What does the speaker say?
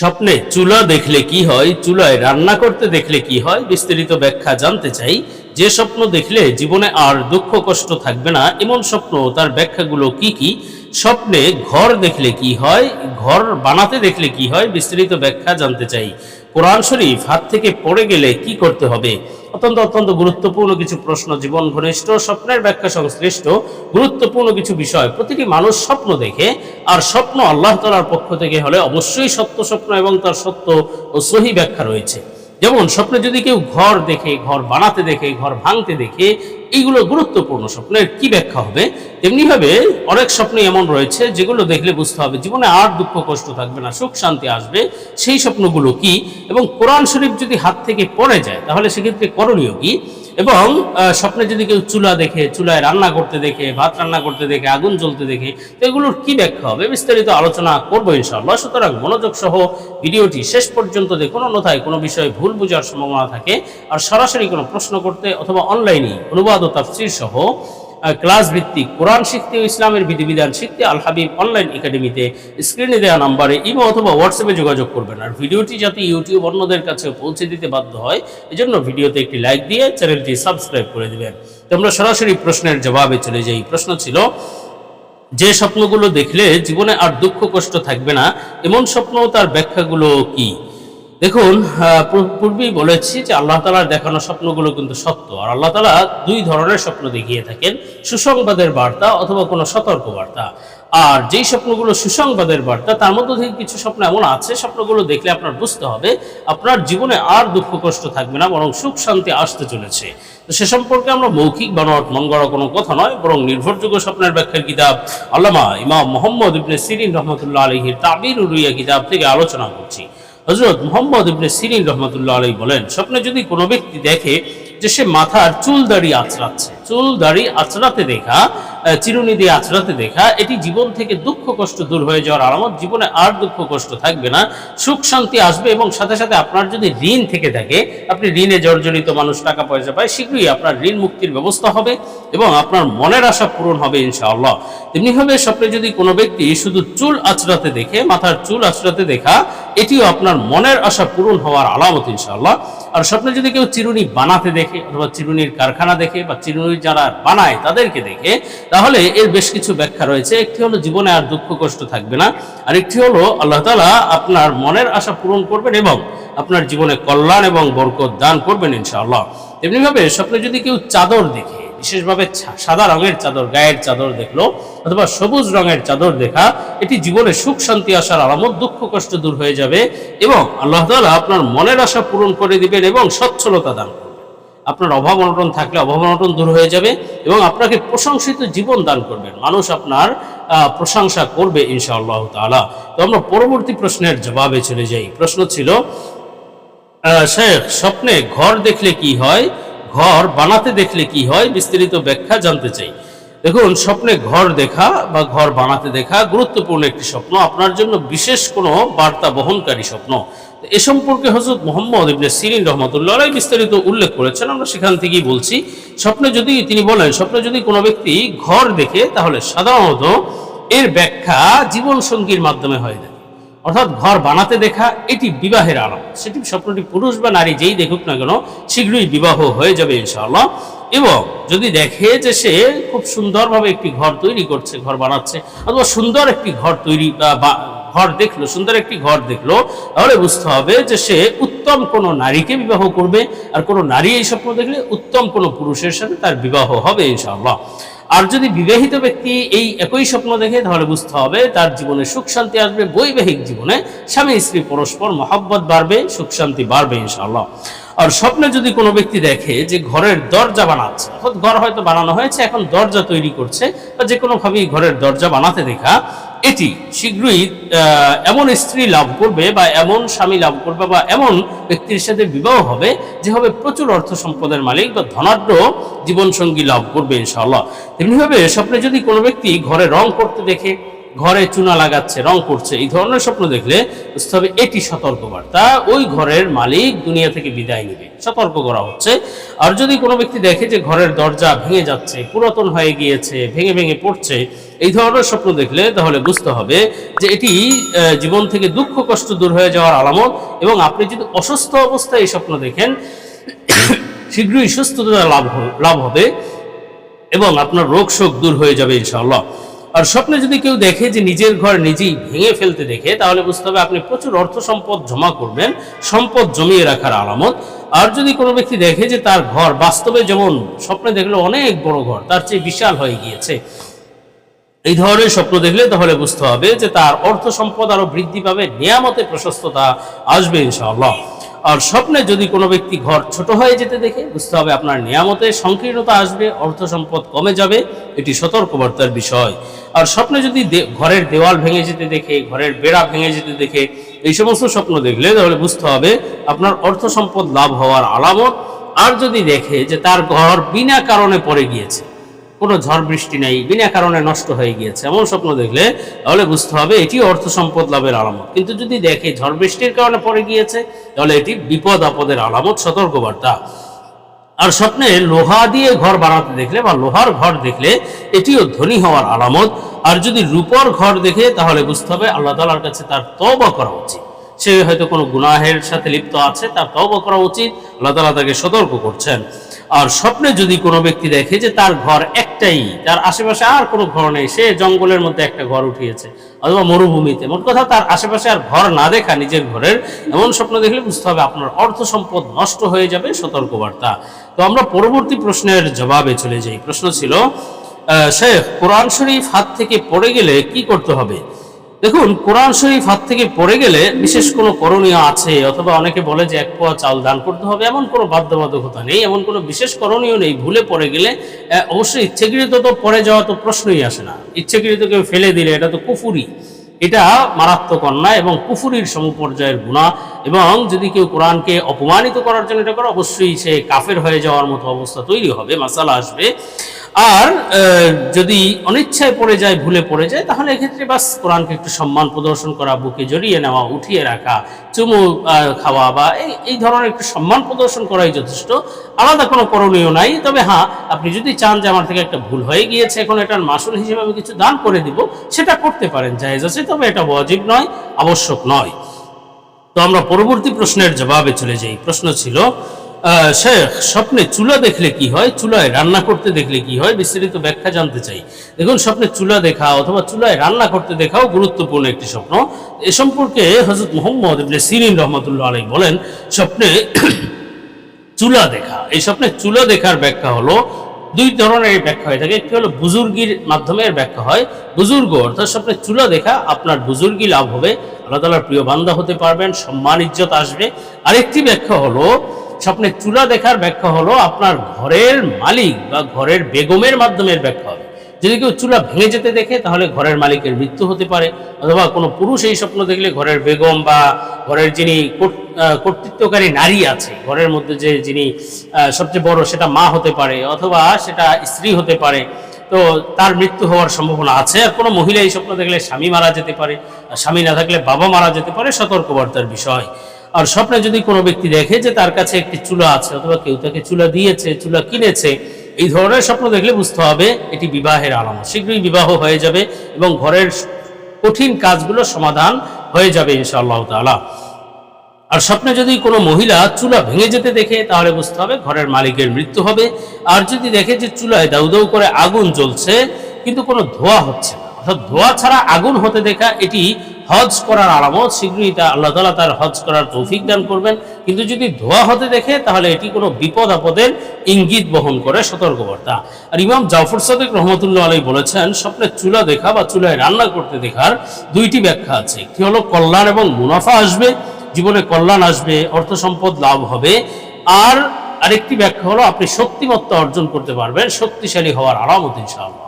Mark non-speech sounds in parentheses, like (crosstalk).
স্বপ্নে চুলা দেখলে কি হয়, চুলায় রান্না করতে দেখলে কি হয়, বিস্তারিত ব্যাখ্যা জানতে চাই। যে স্বপ্ন দেখলে জীবনে আর দুঃখ কষ্ট থাকবে না, এমন স্বপ্ন, তার ব্যাখ্যাগুলো কি কি? স্বপ্নে ঘর দেখলে কি হয়, ঘর বানাতে দেখলে কি হয়, বিস্তারিত ব্যাখ্যা জানতে চাই। কোরআন শরীফ হাত থেকে পড়ে গেলে কি করতে হবে? অত্যন্ত অত্যন্ত গুরুত্বপূর্ণ কিছু প্রশ্ন, জীবন ঘনিষ্ঠ, স্বপ্নের ব্যাখ্যা সংশ্লিষ্ট, গুরুত্বপূর্ণ কিছু বিষয়। প্রতিটি মানুষ স্বপ্ন দেখে, আর স্বপ্ন আল্লাহ তালার পক্ষ থেকে হলে অবশ্যই সত্য স্বপ্ন এবং তার সত্য ও সহি ব্যাখ্যা রয়েছে। যেমন স্বপ্নে যদি কেউ ঘর দেখে, ঘর বানাতে দেখে, ঘর ভাঙতে দেখে, এইগুলো গুরুত্বপূর্ণ স্বপ্নের কি ব্যাখ্যা হবে? তেমনিভাবে অনেক স্বপ্ন এমন রয়েছে যেগুলো দেখলে বুঝতে হবে জীবনে আর দুঃখ কষ্ট থাকবে না, সুখ শান্তি আসবে। সেই স্বপ্নগুলো কি? এবং কোরআন শরীফ যদি হাত থেকে পড়ে যায়, তাহলে সেক্ষেত্রে করণীয় কি? এবং স্বপ্নে যদি কেউ চুলা দেখে, চুলায় রান্না করতে দেখে, ভাত রান্না করতে দেখে, আগুন জ্বলতে দেখে, তো এগুলোর কী ব্যাখ্যা হবে? বিস্তারিত আলোচনা করব ইনশাআল্লাহ। সুতরাং মনোযোগ সহ ভিডিওটি শেষ পর্যন্ত দেখুন, অন্যথায় কোনো বিষয়ে ভুল বোঝার সম্ভাবনা থাকে। আর সরাসরি কোনো প্রশ্ন করতে অথবা অনলাইনে অনুবাদ ও তাফসির সহ ক্লাস ভিত্তিক কোরআন শিখতে, ইসলামের বিধিবিধান শিখতে আল হাবিব অনলাইন একাডেমিতে স্ক্রিনে দেওয়া নাম্বারে ইমো অথবা হোয়াটসঅ্যাপে যোগাযোগ করবেন। আর ভিডিওটি যাতে ইউটিউব অন্যদের কাছে পৌঁছে দিতে বাধ্য হয়, এজন্য ভিডিওতে একটি লাইক দিয়ে চ্যানেলটি সাবস্ক্রাইব করে দিবেন। তোমরা সরাসরি প্রশ্নের জবাবে চলে যাই। প্রশ্ন ছিল, যে স্বপ্নগুলো দেখলে জীবনে আর দুঃখ কষ্ট থাকবে না, এমন স্বপ্ন তার ব্যাখ্যাগুলো কি? দেখুন পূর্বেই বলেছি যে আল্লাহ তালার দেখানো স্বপ্নগুলো কিন্তু সত্য। আর আল্লাহ তালা দুই ধরনের স্বপ্ন দেখিয়ে থাকেন, সুসংবাদের বার্তা অথবা কোনো সতর্ক বার্তা আর যেই স্বপ্নগুলো সুসংবাদের বার্তা, তার মধ্যে থেকে কিছু স্বপ্ন এমন আছে, স্বপ্নগুলো দেখলে আপনার বুঝতে হবে, আপনার জীবনে আর দুঃখ কষ্ট থাকবে না, বরং সুখ শান্তি আসতে চলেছে। তো সে সম্পর্কে আমরা মৌখিক বানোয়াট মন গড়া কোনো কথা নয়, বরং নির্ভরযোগ্য স্বপ্নের ব্যাখ্যার কিতাব আল্লামা ইমাম মোহাম্মদ ইবনে সিরিন রহমতুল্লাহ আলহির তাবির উরুইয়া কিতাব থেকে আলোচনা করছি। হজরত মোহাম্মদ ইবনে সিরিন রহমতুল্লাহ আলাই বলেন, স্বপ্নে যদি কোনো ব্যক্তি দেখে যে সে মাথার চুল দাড়ি আঁচড়াচ্ছে, চুল দাড়ি আঁচড়াতে দেখা চিরুনি দিয়ে আঁচড়াতে দেখা, এটি জীবন থেকে দুঃখ কষ্ট দূর হয়ে যাওয়ার আলামত জীবনে আর দুঃখ কষ্ট থাকবে না, সুখ শান্তি আসবে এবং সাথে সাথে আপনার যদি ঋণ থেকে থাকে, আপনি ঋণে জর্জরিত মানুষ টাকা পয়সা পায়, শীঘ্রই আপনার ঋণ মুক্তির ব্যবস্থা হবে এবং আপনার মনের আশা পূরণ হবে ইনশাআল্লাহ। তেমনিভাবে স্বপ্নে যদি কোনো ব্যক্তি শুধু চুল আঁচড়াতে দেখে, মাথার চুল আঁচড়াতে দেখা এটিও আপনার মনের আশা পূরণ হওয়ার আলামত, ইনশাআল্লাহ। আর স্বপ্নে যদি কেউ চিরুনি বানাতে দেখে, অথবা চিরুনির কারখানা দেখে, বা চিরুনি যারা বানায় তাদেরকে দেখে, তাহলে এর বেশ কিছু ব্যাখ্যা রয়েছে। একটি হলো, জীবনে আর দুঃখ কষ্ট থাকবে না। আরেকটি হলো, আল্লাহ তালা আপনার মনের আশা পূরণ করবেন এবং আপনার জীবনে কল্যাণ এবং বরকত দান করবেন, ইনশাআল্লাহ। তেমনিভাবে স্বপ্নে যদি কেউ চাদর দেখে বিশেষভাবে সাদা রঙের চাদর, গায়ের চাদর দেখল, অথবা সবুজ রঙের চাদর দেখা, এটি জীবনে সুখ, শান্তি আসার আলামত দুঃখ, কষ্ট দূর হয়ে যাবে এবং আল্লাহ তাআলা আপনার মনের আশা পূরণ করে দিবেন এবং সচ্ছলতা দান করবেন। আপনার অভাব অনটন থাকলে অভাব অনটন দূর হয়ে যাবে এবং আপনাকে প্রশংসিত জীবন দান করবেন। মানুষ আপনার প্রশংসা করবে ইনশাআল্লাহ তাআলা। তো আমরা পরবর্তী প্রশ্নের জবাবে চলে যাই। প্রশ্ন ছিল শেখ, স্বপ্নে ঘর দেখলে কি হয়? ঘর বানাতে দেখলে কি হয়? বিস্তারিত ব্যাখ্যা জানতে চাই। দেখুন, স্বপ্নে ঘর দেখা বা ঘর বানাতে দেখা গুরুত্বপূর্ণ একটি স্বপ্ন। আপনার জন্য বিশেষ কোনো বার্তা বহনকারী স্বপ্ন। এ সম্পর্কে হজরত মোহাম্মদ ইবনে সিরিন রহমতুল্লাহ বিস্তারিত উল্লেখ করেছেন। আমরা সেখান থেকেই বলছি, স্বপ্নে যদি, তিনি বলেন, স্বপ্নে যদি কোনো ব্যক্তি ঘর দেখে, তাহলে সাধারণত এর ব্যাখ্যা জীবন সঙ্গীর মাধ্যমে হয়ে যায়। অর্থাৎ ঘর বানাতে দেখা, এটি বিবাহের আলামত সেটি স্বপ্নটি পুরুষ বা নারী যেই দেখুক না কেন, শীঘ্রই বিবাহ হয়ে যাবে ইনশাআল্লাহ। এবং যদি দেখে যে সে খুব সুন্দরভাবে একটি ঘর তৈরি করছে, ঘর বানাচ্ছে, অথবা সুন্দর একটি ঘর তৈরি বা, ঘর দেখল, সুন্দর একটি ঘর দেখল, তাহলে বুঝতে হবে যে সে উত্তম কোনো নারীকে বিবাহ করবে, আর কোনো নারী এই স্বপ্ন দেখলে উত্তম কোনো পুরুষের সাথে তার বিবাহ হবে ইনশাআল্লাহ। আর যদি বিবাহিত ব্যক্তি এই একই স্বপ্ন দেখে, তাহলে বুঝতে হবে তার জীবনে সুখ শান্তি আসবে, বৈবাহিক জীবনে স্বামী স্ত্রী পরস্পর মহাব্বত বাড়বে, সুখ শান্তি বাড়বে ইনশাআল্লাহ। আর স্বপ্নে যদি কোনো ব্যক্তি দেখে যে ঘরের দরজা বানাচ্ছে ঘর হয়তো বানানো হয়েছে, এখন দরজা তৈরি করছে, বা যে কোনোভাবেই ঘরের দরজা বানাতে দেখা এটি শীঘ্রই এমন স্ত্রী লাভ করবে বা এমন স্বামী লাভ করবে বা এমন ব্যক্তির সাথে বিবাহ হবে যে হবে প্রচুর অর্থ সম্পদের মালিক বা ধনাঢ্য জীবনসঙ্গী লাভ করবে ইনশাআল্লাহ। তেমনিভাবে স্বপ্নে যদি কোনো ব্যক্তি ঘরে রং করতে দেখে, ঘরে চুনা লাগাচ্ছে, রং করছে, এই ধরনের স্বপ্ন দেখলে বুঝতে হবে এটি সতর্কবার্তা, ওই ঘরের মালিক দুনিয়া থেকে বিদায় নেবে। সতর্ক করা হচ্ছে। আর যদি কোনো ব্যক্তি দেখে যে ঘরের দরজা ভেঙে যাচ্ছে, পুরাতন হয়ে গিয়েছে, ভেঙে ভেঙে পড়ছে এই ধরনের স্বপ্ন দেখলে তাহলে বুঝতে হবে যে এটি জীবন থেকে দুঃখ, কষ্ট দূর হয়ে যাওয়ার আলামত এবং আপনি যদি অসুস্থ অবস্থায় এই স্বপ্ন দেখেন, (coughs) শীঘ্রই সুস্থতা লাভ লাভ হবে এবং আপনার রোগ শোক দূর হয়ে যাবে ইনশাআল্লাহ। আর স্বপ্নে যদি কেউ দেখে যে নিজের ঘর নিজেই ভেঙে ফেলতে দেখে, তাহলে বুঝতে হবে আপনি প্রচুর অর্থ সম্পদ জমা করবেন, সম্পদ জমিয়ে রাখার আলামত। আর যদি কোনো ব্যক্তি দেখে যে তার ঘর বাস্তবে যেমন স্বপ্নে দেখলে অনেক বড় ঘর, তার চেয়ে বিশাল হয়ে গিয়েছে এই ধরনের স্বপ্ন দেখলে তাহলে বুঝতে হবে যে তার অর্থ সম্পদ আরও বৃদ্ধি পাবে, নিয়ামতে প্রশস্ততা আসবে ইনশাআল্লাহ। আর স্বপ্নে যদি কোনো ব্যক্তি ঘর ছোট হয়ে যেতে দেখে, বুঝতে হবে আপনার নিয়ামতে সংকীর্ণতা আসবে অর্থ সম্পদ কমে যাবে, এটি সতর্কবার্তার বিষয়। আর স্বপ্নে যদি ঘরের দেওয়াল ভেঙে যেতে দেখে, ঘরের বেড়া ভেঙে যেতে দেখে, এই সমস্ত স্বপ্ন দেখলে তাহলে বুঝতে হবে আপনার অর্থ সম্পদ লাভ হওয়ার আলামত। আর যদি দেখে যে তার ঘর বিনা কারণে পড়ে গিয়েছে কোনো ঝড় বৃষ্টি নেই, বিনা কারণে নষ্ট হয়ে গিয়েছে। এমন স্বপ্ন দেখলে তাহলে বুঝতে হবে এটি অর্থ সম্পদ লাভের আলামত। কিন্তু যদি দেখে ঝড় বৃষ্টির কারণে পড়ে গিয়েছে, তাহলে এটি বিপদ আপদের আলামত, সতর্কবার্তা। আর স্বপ্নে লোহা দিয়ে ঘর বানাতে দেখলে বা লোহার ঘর দেখলে এটিও ধনী হওয়ার আলামত। আর যদি রূপর ঘর দেখে, তাহলে বুঝতে হবে আল্লাহ তালার কাছে তার তবা করা উচিত। সে হয়তো কোনো গুনাহের সাথে লিপ্ত আছে, তার তবা করা উচিত। আল্লাহ তালা তাকে সতর্ক করছেন। আর স্বপ্নে যদি কোনো ব্যক্তি দেখে যে তার ঘর একটাই, তার আশেপাশে আর কোনো ঘর নেই, সে জঙ্গলের মধ্যে একটা ঘর উঠিয়েছে অথবা মরুভূমিতে মোট কথা তার আশেপাশে আর ঘর না দেখা নিজের ঘরের, এমন স্বপ্ন দেখলে বুঝতে হবে আপনার অর্থ সম্পদ নষ্ট হয়ে যাবে সতর্কবার্তা। তো আমরা পরবর্তী প্রশ্নের জবাবে চলে যাই। প্রশ্ন ছিল শেখ, কোরআন শরীফ হাত থেকে পড়ে গেলে কি করতে হবে? দেখুন, কোরআন শরীফ হাত থেকে পড়ে গেলে বিশেষ কোনো করণীয় আছে, অথবা অনেকে বলে যে এক পোয়া চাল দান করতে হবে, এমন কোনো বাধ্যবাধকতা নেই, এমন কোনো বিশেষ করণীয় নেই, ভুলে পড়ে গেলে অবশ্যই ইচ্ছেকৃত তো পড়ে যাওয়া তো প্রশ্নই আসে না। ইচ্ছেকৃত কেউ ফেলে দিলে এটা তো কুফুরি। এটা মারাত্মক অন্যায় এবং কুফুরির সমপর্যায়ের গুণা, এবং যদি কেউ কোরআনকে অপমানিত করার জন্য এটা করে, অবশ্যই সে কাফের হয়ে যাওয়ার মতো অবস্থা তৈরি হবে, মাসালা আসবে। আর যদি অনিচ্ছায় পড়ে যায়, ভুলে পড়ে যায়, তাহলে এক্ষেত্রে বাস কোরআনকে একটু সম্মান প্রদর্শন করা, বুকে জড়িয়ে নেওয়া, উঠিয়ে রাখা, চুমু খাওয়া বা এই এই ধরনের একটু সম্মান প্রদর্শন করাই যথেষ্ট। আলাদা কোনো করণীয় নাই। তবে হ্যাঁ আপনি যদি চান যে আমার থেকে একটা ভুল হয়ে গিয়েছে, এখন এটার মাসুল হিসেবে আমি কিছু দান করে দিব, সেটা করতে পারেন। জায়েজ আছে, তবে এটা ওয়াজিব নয়, আবশ্যক নয়। তো আমরা পরবর্তী প্রশ্নের জবাবে চলে যাই। প্রশ্ন ছিল শেখ, স্বপ্নে চুলা দেখলে কি হয়? চুলায় রান্না করতে দেখলে কি হয়? বিস্তারিত ব্যাখ্যা জানতে চাই। দেখুন, স্বপ্নে চুলা দেখা অথবা চুলায় রান্না করতে দেখাও গুরুত্বপূর্ণ একটি স্বপ্ন। এ সম্পর্কে হজরত মোহাম্মদ সিরিন রহমতুল্লাহ আলাই বলেন, স্বপ্নে (coughs) চুলা দেখা। এই স্বপ্নে চুলা দেখার ব্যাখ্যা হলো দুই ধরনের ব্যাখ্যা হয়ে থাকে। একটি হলো বুজুর্গির মাধ্যমে এর ব্যাখ্যা হয়। বুজুর্গ অর্থাৎ স্বপ্নে চুলা দেখা আপনার বুজুর্গি লাভ হবে। আল্লাহ তালার প্রিয় বান্দা হতে পারবেন, সম্মান, ইজ্জত আসবে। আরেকটি ব্যাখ্যা হলো স্বপ্নে চুলা দেখার ব্যাখ্যা হলো আপনার ঘরের মালিক বা ঘরের বেগমের মাধ্যমে ব্যাখ্যা হবে। যদি কেউ চুলা ভেঙে যেতে দেখে, তাহলে ঘরের মালিকের মৃত্যু হতে পারে। অথবা কোনো পুরুষ এই স্বপ্ন দেখলে ঘরের বেগম বা ঘরের যিনি কর্তৃত্বকারী নারী আছে, ঘরের মধ্যে যে যিনি সবচেয়ে বড় সেটা মা হতে পারে অথবা সেটা স্ত্রী হতে পারে, তো তার মৃত্যু হওয়ার সম্ভাবনা আছে। আর কোনো মহিলা এই স্বপ্ন দেখলে স্বামী মারা যেতে পারে। স্বামী না থাকলে বাবা মারা যেতে পারে। সতর্কবার্তার বিষয়। আর স্বপ্নে যদি কোনো ব্যক্তি দেখে যে তার কাছে একটি চুলা আছে অথবা কেউ তাকে চুলা দিয়েছে, চুলা কিনেছে, এই ধরনের স্বপ্ন দেখলে বুঝতে হবে এটি বিবাহের আলামত। শীঘ্রই বিবাহ হয়ে যাবে এবং ঘরের কঠিন কাজগুলো সমাধান হয়ে যাবে ইনশাআল্লাহ তাআলা। আর স্বপ্নে যদি কোনো মহিলা চুলা ভেঙে যেতে দেখে, তাহলে বুঝতে হবে ঘরের মালিকের মৃত্যু হবে। আর যদি দেখে যে চুলায় দাউ দাউ করে আগুন জ্বলছে, কিন্তু কোনো ধোয়া হচ্ছে না, অর্থাৎ ধোয়া ছাড়া আগুন হতে দেখা, এটি হজ করার আলামত শীঘ্রই তা আল্লাহ তালা তার হজ করার তৌফিক দান করবেন। কিন্তু যদি ধোয়া হতে দেখে, তাহলে এটি কোনো বিপদ আপদের ইঙ্গিত বহন করে সতর্কবার্তা। আর ইমাম জাফর সাদেক রহমতুল্লাহ আলাই বলেছেন স্বপ্নে চুলা দেখা বা চুলায় রান্না করতে দেখার দুইটি ব্যাখ্যা আছে। একটি হলো কল্যাণ এবং মুনাফা আসবে, জীবনে কল্যাণ আসবে, অর্থ সম্পদ লাভ হবে। আর আরেকটি ব্যাখ্যা হলো আপনি শক্তিমত্তা অর্জন করতে পারবেন, শক্তিশালী হওয়ার আলামত ইনশাআল্লাহ।